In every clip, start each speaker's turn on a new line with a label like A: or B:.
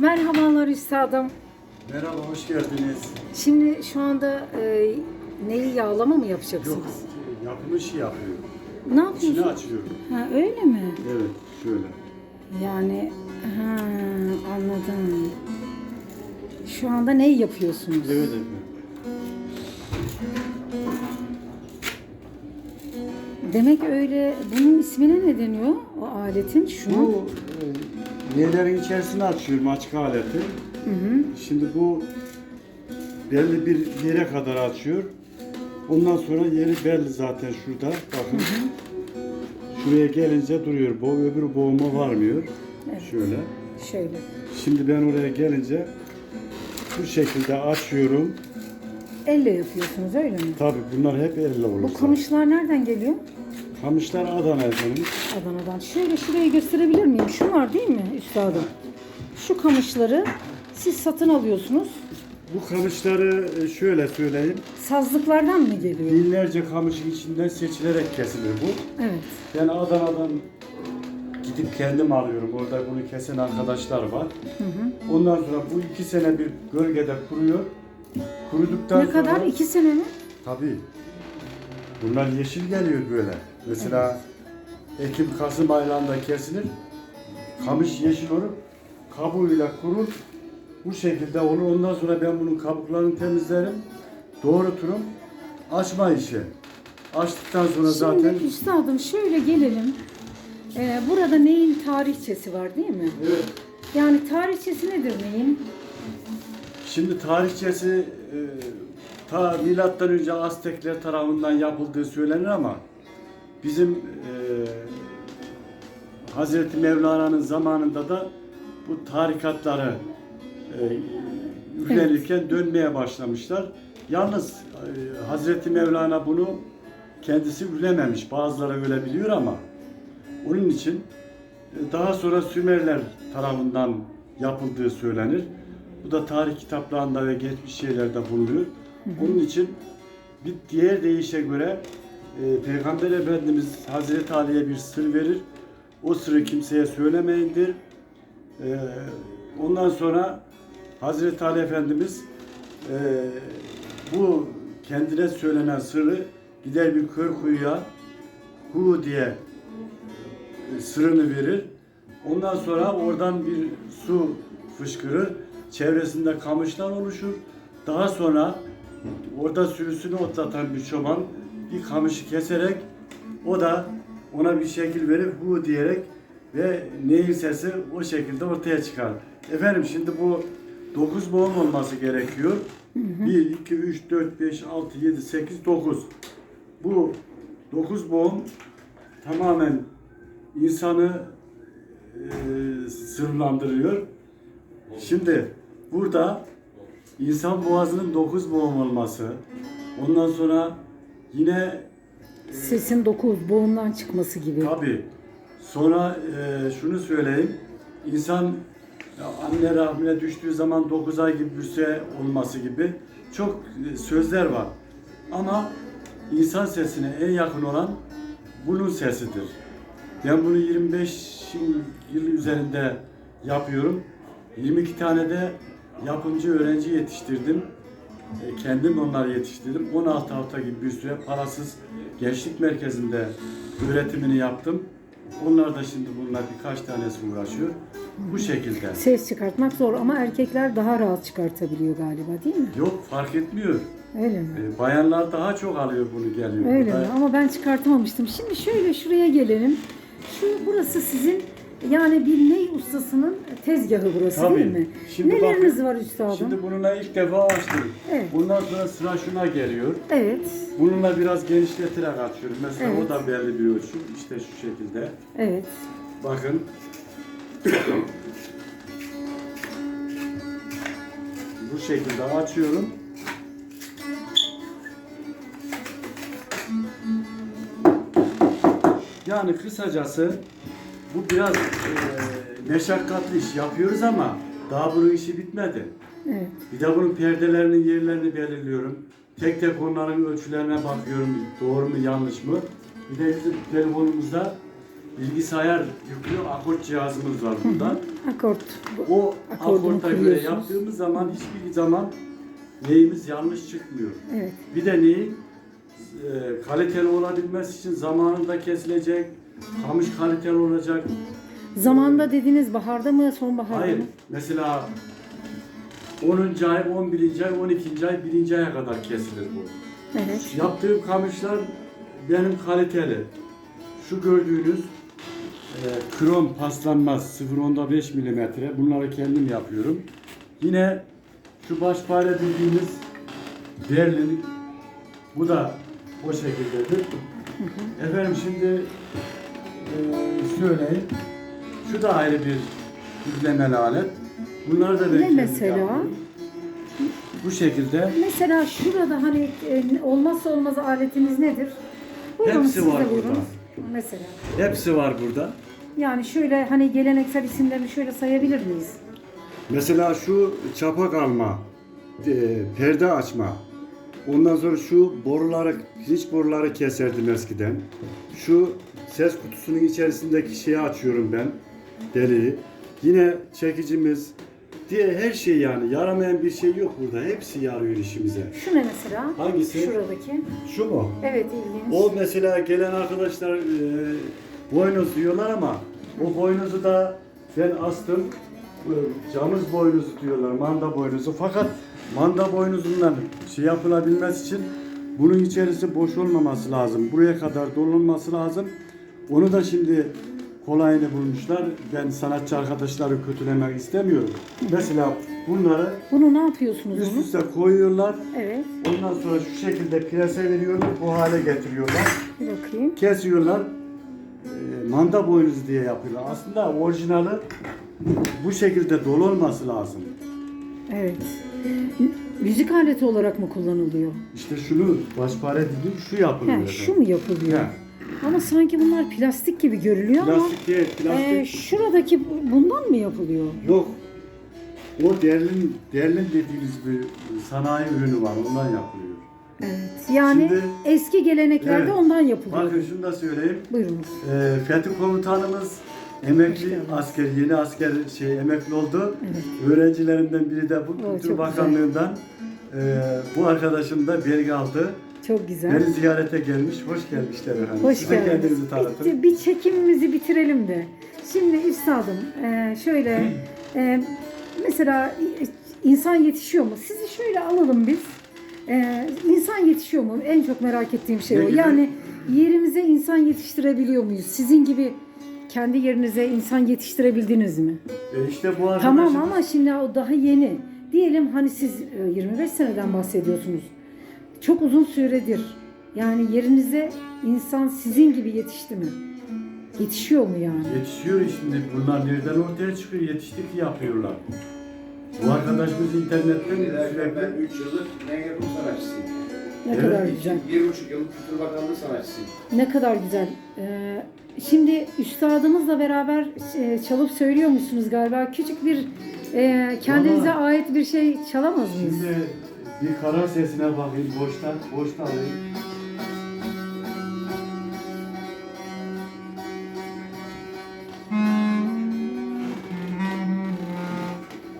A: Evet, merhabalar üstadım.
B: Merhaba, hoş geldiniz.
A: Şimdi şu anda e, neyi yağlama mı
B: Yok,
A: yapacaksınız?
B: yapım işi yapıyor.
A: Ne
B: İçini
A: yapıyorsunuz?
B: açıyor.
A: Ha öyle mi?
B: Evet, şöyle.
A: Yani ha anladım. Şu anda ne yapıyorsunuz?
B: Evet efendim.
A: Demek öyle bunun ismine ne deniyor? O aletin şunu.
B: Bu nelerin içerisine açıyorum açık aleti.
A: Hı hı.
B: Şimdi bu belli bir yere kadar açıyor. Ondan sonra yeri belli zaten şurada. Bakın. Şuraya gelince duruyor. Bu öbür boğuma varmıyor.
A: Evet.
B: Şöyle.
A: Şöyle.
B: Şimdi ben oraya gelince bu şekilde açıyorum.
A: Elle yapıyorsunuz öyle mi?
B: Tabii bunlar hep elle olur.
A: Bu kamışlar nereden geliyor?
B: Kamışlar Adana efendim.
A: Adana'dan. Şöyle şuraya gösterebilir miyim? Şu var değil mi üstadım? Şu kamışları siz satın alıyorsunuz.
B: Bu kamışları e, şöyle söyleyeyim.
A: Sazlıklardan mı geliyor?
B: Binlerce kamışın içinden seçilerek kesilir bu.
A: Evet.
B: Ben Adana'dan gidip kendim alıyorum. Orada bunu kesen arkadaşlar var. Ondan sonra bu iki sene bir gölgede kuruyor. Kuruduktan
A: Ne
B: sonra...
A: kadar? İki sene mi?
B: Tabii. Bunlar yeşil geliyor böyle. Mesela Ekim Kasım aylarında kesilir. Kamış yeşil olur. Kabuğuyla kurur. Bu şekilde olur. Ondan sonra ben bunun kabuklarını temizlerim. Doğruturum. Açma işi. Açtıktan sonra zaten
A: Şimdi üstadım şöyle gelelim. Ee, burada neyin tarihçesi var değil mi?
B: Evet.
A: Yani tarihçesi nedir neyin?
B: Şimdi tarihçesi e, ta milattan önce Aztekler tarafından yapıldığı söylenir ama bizim e, Hazreti Mevlana'nın zamanında da bu tarikatları e, üflenirken dönmeye başlamışlar. Yalnız e, Hazreti Mevlana bunu kendisi üflememiş. Bazıları öyle biliyor ama onun için e, daha sonra Sümerler tarafından yapıldığı söylenir. Bu da tarih kitaplarında ve geçmiş şeylerde bulunuyor. Onun için bir diğer deyişe göre e, Peygamber Efendimiz Hazreti Ali'ye bir sır verir. O sırrı kimseye söylemeyindir. E, ondan sonra Hazreti Ali Efendimiz e, bu kendine söylenen sırrı gider bir köy kuyuya Hu diye e, sırrını verir. Ondan sonra oradan bir su fışkırır. Çevresinde kamışlar oluşur. Daha sonra orada sürüsünü otlatan bir çoban bir kamışı keserek o da ona bir şekil verip hu diyerek ve nehir sesi o şekilde ortaya çıkar. Efendim şimdi bu 9 boğum olması gerekiyor. 1, 2, 3, 4, 5, 6, 7, 8, 9. Bu 9 boğum tamamen insanı e, sırlandırıyor. Şimdi burada insan boğazının 9 boğum olması, ondan sonra yine
A: Sesin dokuz, boğumdan çıkması gibi.
B: tabi sonra e, şunu söyleyeyim. İnsan ya anne rahmine düştüğü zaman 9 ay gibi bir süre olması gibi çok e, sözler var. Ama insan sesine en yakın olan bunun sesidir. Ben bunu 25 yıl üzerinde yapıyorum. 22 tane de yapımcı öğrenci yetiştirdim. E, Kendim onları yetiştirdim. 16 hafta gibi bir süre parasız gençlik merkezinde öğretimini yaptım. Onlar da şimdi bunlar birkaç tanesi uğraşıyor. Bu şekilde.
A: Ses çıkartmak zor ama erkekler daha rahat çıkartabiliyor galiba değil mi?
B: Yok fark etmiyor.
A: Öyle mi?
B: E, Bayanlar daha çok alıyor bunu geliyor.
A: Öyle
B: Burada-
A: mi? Ama ben çıkartamamıştım. Şimdi şöyle şuraya gelelim. Şu burası sizin yani bir ney ustasının tezgahı burası
B: Tabii.
A: değil mi?
B: Şimdi
A: Neleriniz var üstadım?
B: Şimdi bununla ilk defa açtım.
A: Evet.
B: Bundan sonra sıra şuna geliyor.
A: Evet.
B: Bununla biraz genişleterek açıyorum. Mesela
A: Evet.
B: o da belli bir ölçü. İşte şu şekilde.
A: Evet.
B: Bakın. Bu şekilde açıyorum. Yani kısacası bu biraz e, meşakkatli iş yapıyoruz ama daha bunun işi bitmedi.
A: Evet.
B: Bir de bunun perdelerinin yerlerini belirliyorum. Tek tek onların ölçülerine bakıyorum. Doğru mu yanlış mı? Bir de bizim telefonumuzda bilgisayar yüklü akort cihazımız var bunda.
A: Akort.
B: O akorta göre yaptığımız zaman hiçbir zaman neyimiz yanlış çıkmıyor.
A: Evet.
B: Bir de neyin e, kaliteli olabilmesi için zamanında kesilecek, kamış kaliteli olacak.
A: Zamanda dediniz baharda mı sonbaharda
B: Hayır,
A: mı?
B: mesela 10. ay, 11. ay, 12. ay, 1. aya kadar kesilir bu.
A: Evet.
B: Yaptığım kamışlar benim kaliteli. Şu gördüğünüz e, krom paslanmaz 0.5 milimetre. Bunları kendim yapıyorum. Yine şu başpare dediğimiz Berlin bu da o şekildedir. Efendim şimdi e, söyleyeyim. Şu da ayrı bir üflemeli alet. Bunları da
A: Ne mesela?
B: Bu şekilde
A: Mesela şurada hani e, olmazsa olmaz aletiniz nedir? Buyurun
B: Hepsi
A: siz de
B: var
A: buyurun.
B: burada.
A: Mesela.
B: hepsi var burada.
A: Yani şöyle hani geleneksel isimlerini şöyle sayabilir miyiz?
B: Mesela şu çapak alma, e, perde açma. Ondan sonra şu boruları, hiç boruları keserdim eskiden. Şu ses kutusunun içerisindeki şeyi açıyorum ben, deliği. Yine çekicimiz diye her şey yani yaramayan bir şey yok burada. Hepsi yarıyor işimize.
A: Şu ne mesela?
B: Hangisi?
A: Şuradaki.
B: Şu mu?
A: Evet ilginç.
B: O mesela gelen arkadaşlar e, boynuz diyorlar ama o boynuzu da ben astım. Camız boynuzu diyorlar, manda boynuzu. Fakat manda boynuzundan şey yapılabilmesi için bunun içerisi boş olmaması lazım. Buraya kadar dolunması lazım. Onu da şimdi kolayını bulmuşlar. Ben sanatçı arkadaşları kötülemek istemiyorum. Mesela bunları
A: Bunu ne yapıyorsunuz
B: üst
A: bunu?
B: üste koyuyorlar.
A: Evet.
B: Ondan sonra şu şekilde prese veriyorlar, bu hale getiriyorlar.
A: Bir bakayım.
B: Kesiyorlar, e, manda boynuzu diye yapıyorlar. Aslında orijinali bu şekilde dolu olması lazım.
A: Evet. Müzik aleti olarak mı kullanılıyor?
B: İşte şunu başpare dediğim şu yapılıyor. Efendim.
A: şu mu yapılıyor?
B: He.
A: Ama sanki bunlar plastik gibi görülüyor
B: Plastik değil,
A: ama
B: plastik.
A: e, şuradaki bundan mı yapılıyor?
B: Yok. O derlin, derlin dediğimiz bir sanayi ürünü var, ondan yapılıyor.
A: Evet. Yani
B: Şimdi-
A: eski geleneklerde
B: Evet.
A: ondan yapılıyor.
B: Bakın şunu da söyleyeyim.
A: Buyurunuz.
B: E, Fethi komutanımız emekli asker, yeni asker şey emekli oldu.
A: Evet.
B: Öğrencilerinden biri de bu
A: Oo,
B: Kültür Bakanlığı'ndan e, bu arkadaşım da belge aldı.
A: Çok güzel.
B: Beni ziyarete gelmiş, hoş gelmişler efendim.
A: Hoş
B: Size
A: geldiniz.
B: kendinizi tanıtın.
A: Bitti, bir çekimimizi bitirelim de. Şimdi üstadım e, şöyle e, mesela e, insan yetişiyor mu? Sizi şöyle alalım biz. E, insan yetişiyor mu? En çok merak ettiğim şey
B: Ne
A: o.
B: gibi?
A: Yani yerimize insan yetiştirebiliyor muyuz? Sizin gibi kendi yerinize insan yetiştirebildiniz mi?
B: E işte bu arkadaşım,
A: Tamam ama şimdi o daha yeni. Diyelim hani siz e, 25 seneden bahsediyorsunuz. Çok uzun süredir. Yani yerinize insan sizin gibi yetişti mi? Yetişiyor mu yani?
B: yetişiyor şimdi. Bunlar nereden ortaya çıkıyor? Yetiştik yapıyorlar. Bu arkadaşımız internetten
C: Liderken ben
B: sürekli
C: 3 yıllık en yakın sanatçısıyım.
A: Ne
B: Evet.
A: kadar güzel.
C: 1,5 yıllık Kültür Bakanlığı sanatçısıyım.
A: Ne kadar güzel. Ee, şimdi üstadımızla beraber e, çalıp söylüyor musunuz galiba? Küçük bir e, kendinize ait bir şey çalamaz mıyız?
B: Şimdi bir karar sesine bakayım. Boştan, boştan alayım.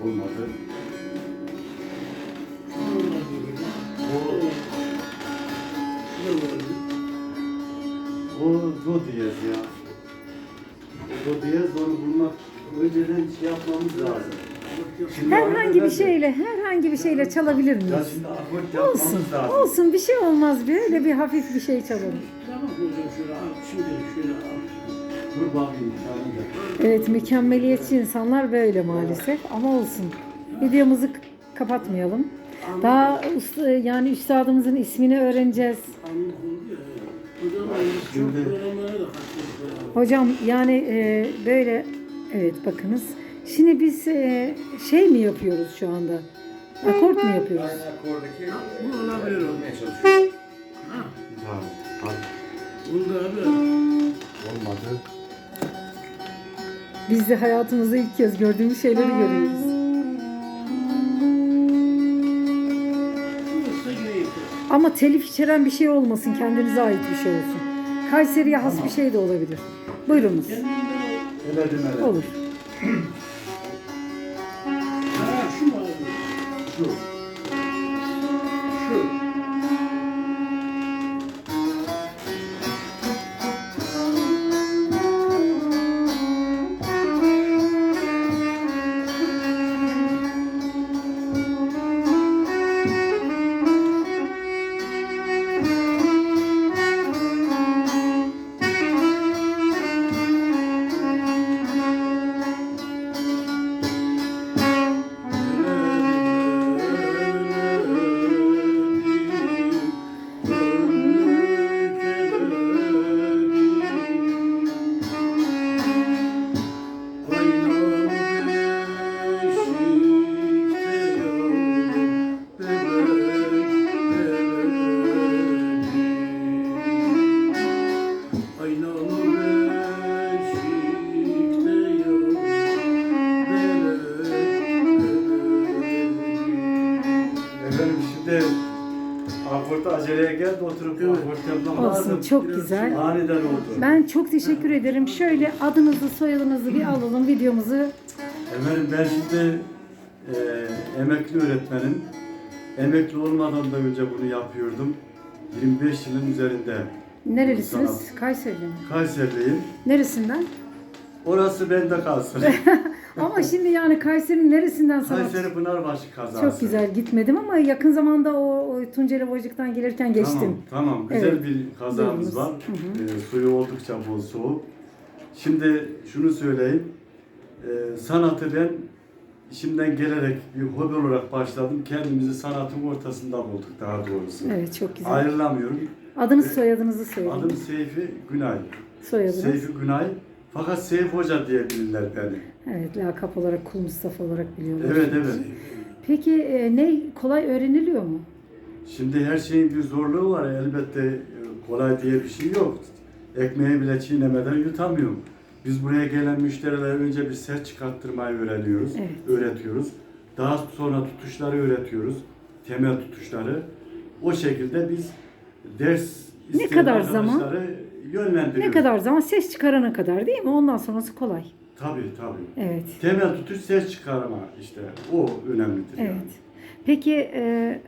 B: Olmadı. O, do diyez ya. Do diyez onu bulmak önceden şey yapmamız lazım. Şimdi
A: Herhangi bir şeyle, bir şeyle çalabilir
B: Ya
A: miyiz?
B: şimdi
A: Olsun,
B: lazım.
A: olsun bir şey olmaz böyle bir hafif bir şey çalalım.
D: Tamam hocam şöyle al, şimdi şöyle al.
B: Dur bakayım bir tane de.
A: Evet mükemmeliyetçi insanlar böyle maalesef ama olsun. Videomuzu k- kapatmayalım. Daha usta, yani üstadımızın ismini öğreneceğiz.
D: Anlık oldu ya. Hocam biz çok
B: Şimdi-
D: programlara da katıldık. ya.
A: Hocam yani e, böyle evet bakınız. Şimdi biz e, şey mi yapıyoruz şu anda? Akort mu yapıyoruz?
C: Aynı akordaki
D: Bu olabilir o. Ha,
B: Tamam. Al.
D: Oldu abi.
B: Olmadı.
A: Biz de hayatımızda ilk kez gördüğümüz şeyleri görüyoruz.
D: Burası.
A: Ama telif içeren bir şey olmasın, kendinize ait bir şey olsun. Kayseri'ye has bir şey de olabilir. Buyurunuz.
B: Öyle demeler.
A: Olur.
B: Oturup
D: Evet.
A: Olsun çok güzel.
B: Aniden oldu.
A: Ben çok teşekkür ederim. Şöyle adınızı soyadınızı bir alalım videomuzu.
B: Efendim ben şimdi e, emekli öğretmenim. Emekli olmadan da önce bunu yapıyordum. 25 yılın üzerinde
A: Nerelisiniz? Kayseri'li mi?
B: Kayserliyim.
A: Neresinden?
B: Orası bende kalsın.
A: Ama şimdi yani Kayseri'nin neresinden sanat?
B: Kayseri Pınarbaşı kazası.
A: Çok güzel gitmedim ama yakın zamanda o, o Tunceli Bocuk'tan gelirken geçtim.
B: Tamam, tamam. Güzel
A: Evet.
B: bir kazamız
A: Buyurunuz.
B: var.
A: Hı
B: Ee, suyu oldukça bol soğuk. Şimdi şunu söyleyeyim. Ee, sanatı ben işimden gelerek bir hobi olarak başladım. Kendimizi sanatın ortasında bulduk daha doğrusu.
A: Evet çok güzel.
B: Ayrılamıyorum.
A: Adınız soyadınızı söyleyin.
B: Adım Seyfi Günay.
A: Soyadınız.
B: Seyfi Günay. Fakat Seyfi Hoca diye bilirler beni.
A: Evet lakap olarak Kul Mustafa olarak biliyorlar.
B: Evet evet.
A: Peki e, ne kolay öğreniliyor mu?
B: Şimdi her şeyin bir zorluğu var. Elbette e, kolay diye bir şey yok. Ekmeği bile çiğnemeden yutamıyorum. Biz buraya gelen müşterilere önce bir ses çıkarttırmayı öğreniyoruz,
A: Evet.
B: öğretiyoruz. Daha sonra tutuşları öğretiyoruz, temel tutuşları. O şekilde biz ders
A: Ne kadar zaman?
B: yönlendiriyoruz.
A: Ne kadar zaman ses çıkarana kadar değil mi? Ondan sonrası kolay.
B: Tabii tabii.
A: Evet.
B: Temel tutuş ses çıkarma işte. O önemlidir. yani.
A: Evet. Peki e,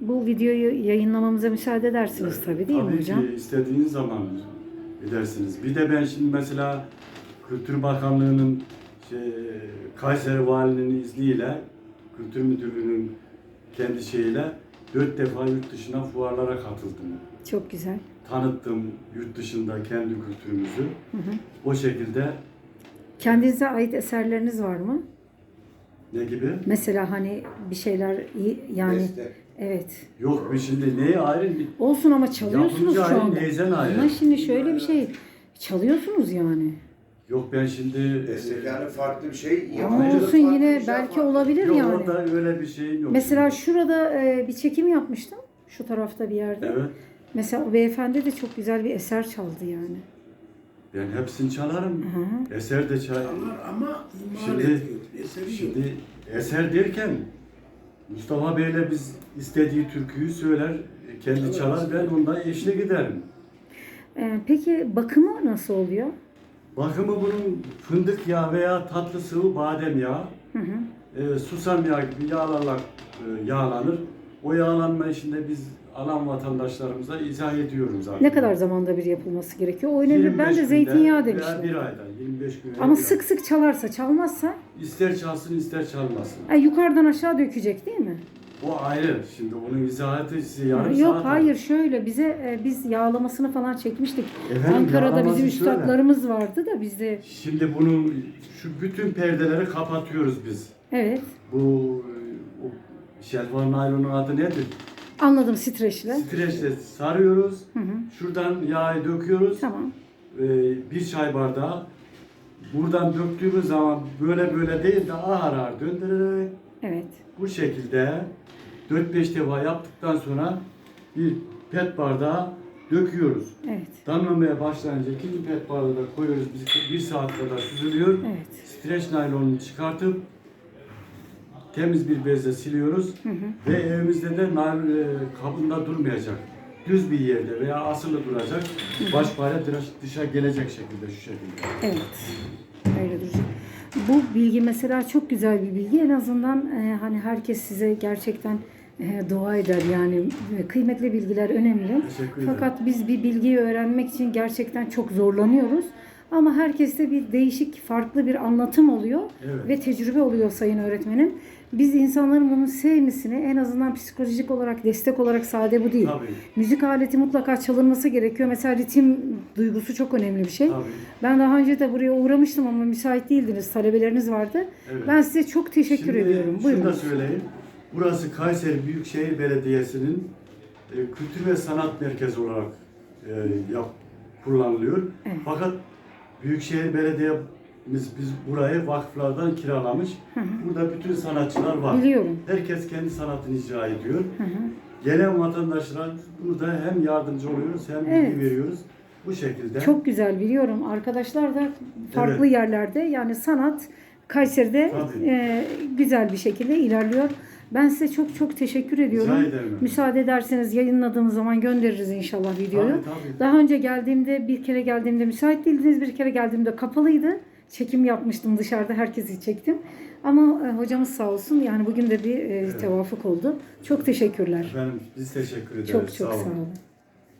A: bu videoyu yayınlamamıza müsaade edersiniz tabii değil mi
B: Tabii
A: hocam?
B: ki istediğiniz zaman edersiniz. Bir de ben şimdi mesela Kültür Bakanlığı'nın şey, Kayseri Valinin izniyle Kültür Müdürlüğü'nün kendi şeyiyle dört defa yurt dışına fuarlara katıldım.
A: Çok güzel.
B: Tanıttım yurt dışında kendi kültürümüzü.
A: Hı hı.
B: O şekilde
A: Kendinize ait eserleriniz var mı?
B: ne gibi?
A: Mesela hani bir şeyler iyi- yani
C: Beste.
A: evet.
B: Yok bir şimdi neye ayrı bir
A: Olsun ama çalıyorsunuz
B: Yapımcı
A: şu
B: ayrı,
A: anda.
B: neyzen ayrı.
A: Ama şimdi şöyle bir şey çalıyorsunuz yani.
B: Yok ben şimdi
C: Bestekarı farklı bir şey.
A: Ama olsun
C: farklı
A: yine
C: bir şey,
A: belki
C: farklı.
A: olabilir
B: yok
A: yani.
B: orada öyle bir şeyim yok.
A: Mesela
B: şimdi.
A: şurada e, bir çekim yapmıştım. Şu tarafta bir yerde.
B: Evet.
A: Mesela o beyefendi de çok güzel bir eser çaldı yani.
B: Ben hepsini çalarım.
A: Hı hı.
B: Eser de çal.
D: Ama, ama imal
B: Şimdi-
D: ediyor. Eseri yok.
B: Şimdi eser derken Mustafa Bey'le biz istediği türküyü söyler, kendi
D: Evet.
B: çalar, ben ondan eşlik ederim.
A: E, peki bakımı nasıl oluyor?
B: Bakımı bunun fındık yağı veya tatlı sıvı badem yağı,
A: Hı hı.
B: e, susam yağı gibi yağlarla e, yağlanır. O yağlanma işinde biz alan vatandaşlarımıza izah ediyoruz zaten.
A: Ne kadar zamanda bir yapılması gerekiyor? O önemli.
B: 25
A: Ben de zeytinyağı
B: veya
A: demiştim.
B: bir ayda, 25 gün.
A: Ama
B: bir ay.
A: sık sık çalarsa, çalmazsa
B: İster çalsın ister çalmasın.
A: e, yukarıdan aşağı dökecek değil mi?
B: O ayrı. Şimdi onun izahatı size yarım
A: Yok
B: saat
A: hayır şöyle bize e, biz yağlamasını falan çekmiştik.
B: Efendim,
A: Ankara'da bizim üstadlarımız vardı da bizde
B: Şimdi bunu şu bütün perdeleri kapatıyoruz biz.
A: evet
B: Bu şelvan naylonun adı nedir?
A: anladım streçle.
B: Streçle sarıyoruz.
A: Hı hı.
B: Şuradan yağı döküyoruz.
A: Tamam.
B: Ee, bir çay bardağı. Buradan döktüğümüz zaman böyle böyle değil de ağır ağır döndürerek
A: Evet.
B: bu şekilde 4-5 defa yaptıktan sonra bir pet bardağı döküyoruz.
A: Evet.
B: Damlamaya başlayınca ikinci pet bardağı da koyuyoruz. Bir, bir saat kadar süzülüyor.
A: Evet.
B: Streç naylonunu çıkartıp temiz bir bezle siliyoruz
A: Hı hı.
B: ve evimizde de naylon e, kabında durmayacak. düz bir yerde veya asılı duracak. Baş payla dışa, gelecek şekilde şu şekilde.
A: Evet. Öyle duracak. Bu bilgi mesela çok güzel bir bilgi. En azından e, hani herkes size gerçekten e, dua eder yani kıymetli bilgiler önemli. Fakat biz bir bilgiyi öğrenmek için gerçekten çok zorlanıyoruz. Ama herkeste bir değişik, farklı bir anlatım oluyor
B: Evet.
A: ve tecrübe oluyor sayın öğretmenim. Biz insanların bunu sevmesini en azından psikolojik olarak, destek olarak sade bu değil.
B: Tabii.
A: Müzik aleti mutlaka çalınması gerekiyor. Mesela ritim duygusu çok önemli bir şey.
B: Tabii.
A: Ben daha önce de buraya uğramıştım ama müsait değildiniz. Talebeleriniz vardı.
B: Evet.
A: Ben size çok teşekkür
B: Şimdi
A: ediyorum.
B: Şunu da
A: Buyurun.
B: söyleyeyim. Burası Kayseri Büyükşehir Belediyesi'nin e, kültür ve sanat merkezi olarak e, yap, kullanılıyor.
A: Evet.
B: Fakat Büyükşehir Belediye'miz biz burayı vakıflardan kiralamış. Burada bütün sanatçılar var.
A: Biliyorum.
B: Herkes kendi sanatını icra ediyor.
A: Hı hı.
B: Gelen vatandaşlar burada hem yardımcı oluyoruz hem bilgi
A: Evet.
B: veriyoruz. Bu şekilde.
A: Çok güzel biliyorum. Arkadaşlar da farklı
B: Evet.
A: yerlerde yani sanat Kayseri'de
B: Tabii.
A: e, güzel bir şekilde ilerliyor. Ben size çok çok teşekkür ediyorum. Müsaade ederseniz yayınladığımız zaman göndeririz inşallah videoyu.
B: Tabii, tabii.
A: Daha önce geldiğimde bir kere geldiğimde müsait değildiniz. Bir kere geldiğimde kapalıydı. Çekim yapmıştım dışarıda herkesi çektim. Ama e, hocamız sağ olsun yani bugün de bir e, tevafuk oldu. Çok teşekkürler.
B: Efendim biz teşekkür ederiz.
A: Çok çok
B: Sağ olun.
A: sağ olun.